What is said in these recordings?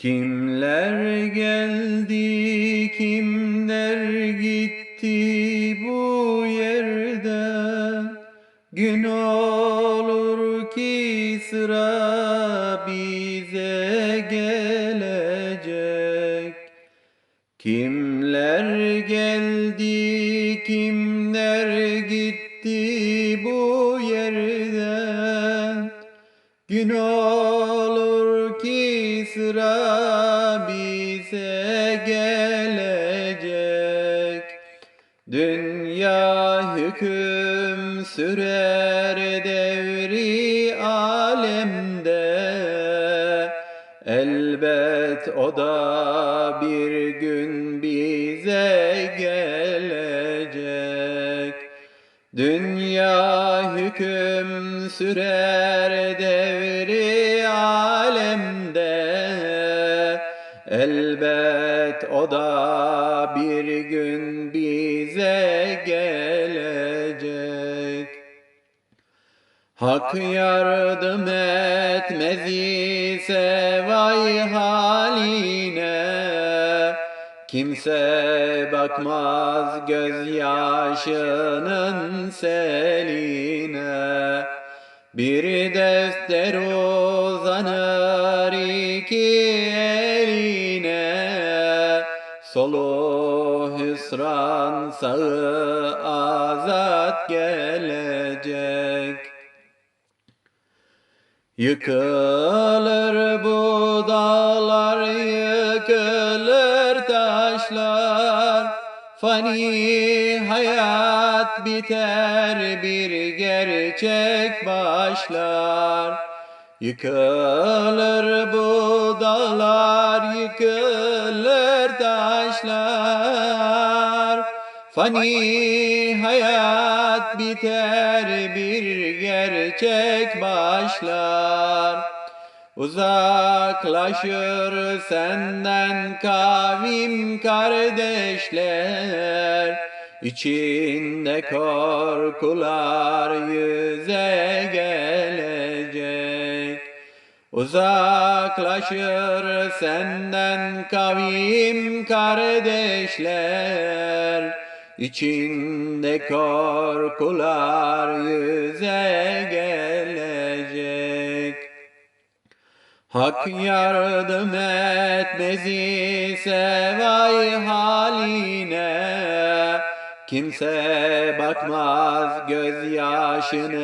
Kimler geldi, kimler gitti bu yerden? Gün olur ki sıra bize gelecek. Kimler geldi, kimler gitti bu yerden? Gün olur ki sıra bize gelecek. Dünya hüküm sürer devri alemde. Elbet o da bir gün bize gelecek. Dünya hüküm sürer devri O da bir gün bize gelecek. Hak yardım etmez ise vay haline Kimse bakmaz gözyaşının seline Bir defter uzanır iki hüsran sağı azat gelecek Yıkılır bu dağlar, yıkılır taşlar. Fani hayat biter, bir gerçek başlar. Yıkılır bu dağlar, yıkılır taşlar. Fani hayat biter bir gerçek başlar. Uzaklaşır senden kavim kardeşler. İçinde korkular yüze gelecek. Uzaklaşır senden kavim kardeşler İçinde korkular yüze gelecek. Hak yardım etmez ise vay haline. Kimse bakmaz gözyaşının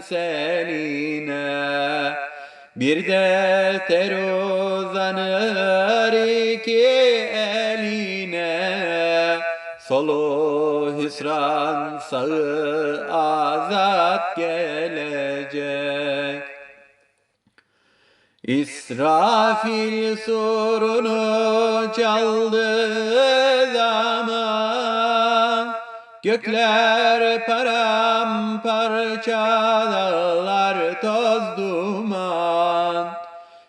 seline Bir defter uzanır hüsran sağı azat gelecek. İsrafil surunu çaldığı zaman. Gökler paramparça dağlar toz duman.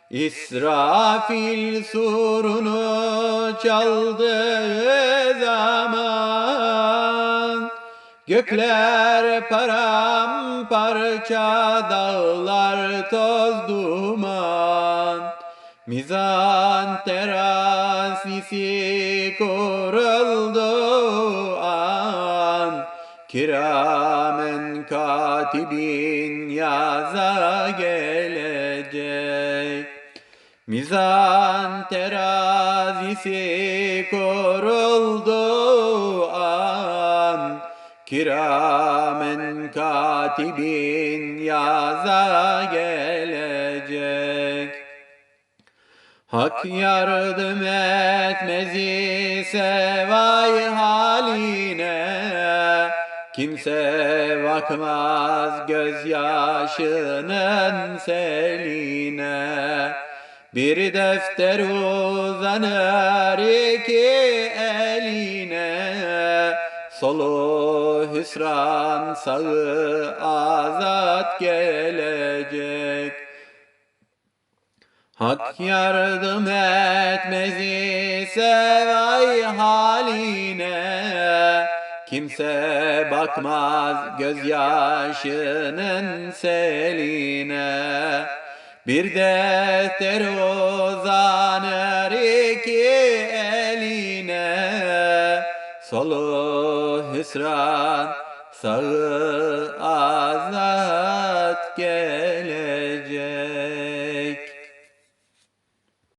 İsrafil surunu çaldığı zaman Gökler paramparça dağlar toz duman. Mizan terazisi kuruldu an. Kiramen katibin yaza gelecek. Mizan terazisi kuruldu Kiramen katibin yaza gelecek. Hak yardım etmez ise vay haline. Kimse bakmaz gözyaşının seline. Bir defter uzanır iki Solu hüsran sağı azat gelecek. Hak yardım etmez ise vay haline. Kimse bakmaz gözyaşının seline. Bir defter uzanır iki Solu hüsran sağı azat gelecek